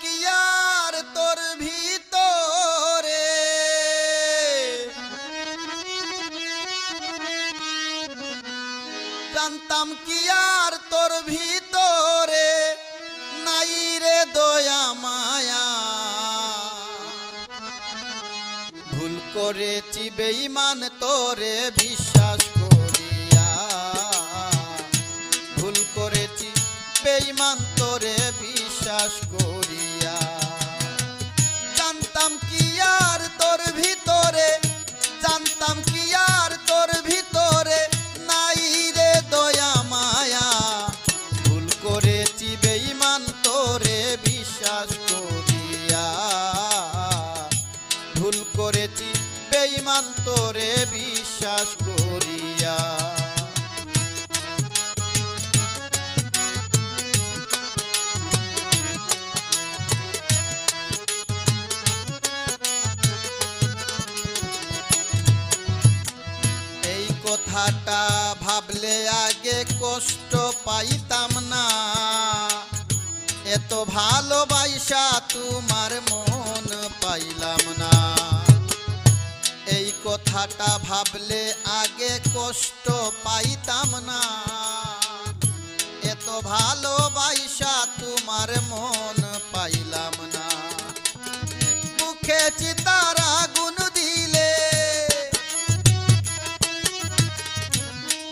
কি আর তোর ভিতরে? জানতাম কি আর তোর ভিতরে? নাই রে দয়া মায়া। ভুল করেছি বেঈমান, তোরে বিশ্বাস করিয়া। ভুল করেছি বেঈমান বেঈমান তোরে বিশ্বাস করিয়া। এই কথাটা ভাবলে আগে কষ্ট পাইতাম না। এত ভালোবাসা তোমার মন পাইলাম না। কথাটা ভাবলে আগে কষ্ট পাইতাম না। এত ভালোবাসা তোমার মন পাইলাম না। মুখে চিতার আগুন দিলে,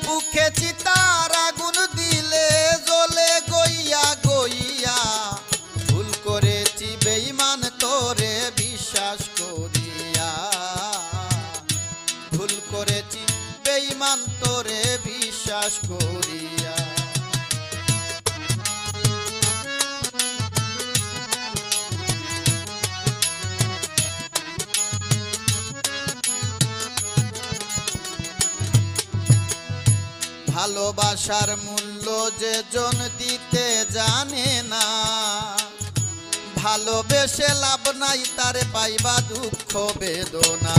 মুখে চিতার আগুন দিলে জ্বলে গইয়া গইয়া ভুল করেছি বেঈমান তোরে বিশ্বাস করিয়া ভালোবাসার মূল্য যে জন দিতে জানে না। ভালোবেসে লাভ নাই, তারে পাইবা দুঃখ, বেদনা।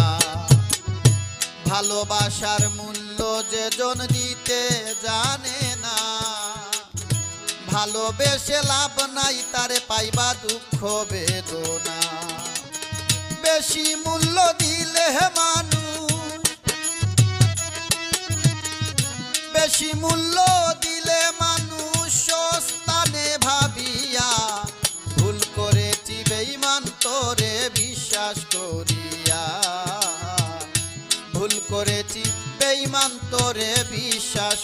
ভালোবাসার মূল্য যে জন দিতে জানে না। ভালোবেসে লাভ নাই, তারে পাইবা দুঃখ, বেদনা। বেশি মূল্য দিলে মানুষ বেশি মূল্য দিলে মানুষ স্থানে ভাবিয়া, ভুল করেছি বেইমান তোরে বিশ্বাস করিয়া। ভুল করেছি বেইমান তোরে বিশ্বাস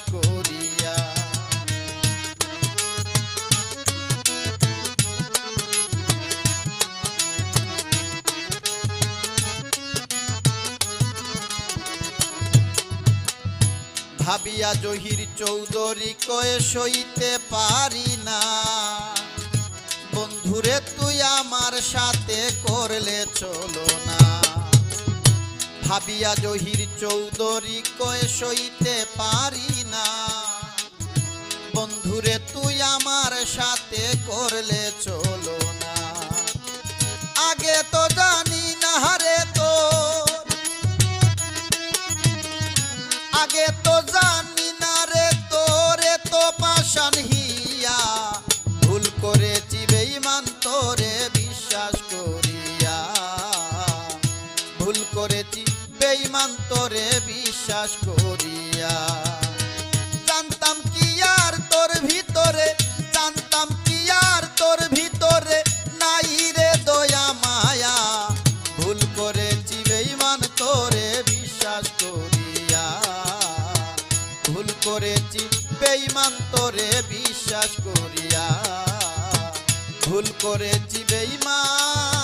ভাবিয়া জহির চৌধুরী কয়ে সইতে পারি না। বন্ধুরে, তুই আমার সাথে করলে চলো না। ভাবিয়া জহির চৌধুরী কয়ে সইতে পারি না। বন্ধুরে, তুই আমার সাথে করলে চলো না। আগে তো জানি না রে তোর। আগে তো জানি না রে তোরে তো পাশান হিয়া। ভুল করেছি বেঈমান, তোরে বিশ্বাস করিয়া। ভুল করেছি বেঈমান, তোরে বিশ্বাস করিয়া। ভুল করেছি বেঈমান তোরে বিশ্বাস করিয়া। ভুল করেছি বেঈমান তোরে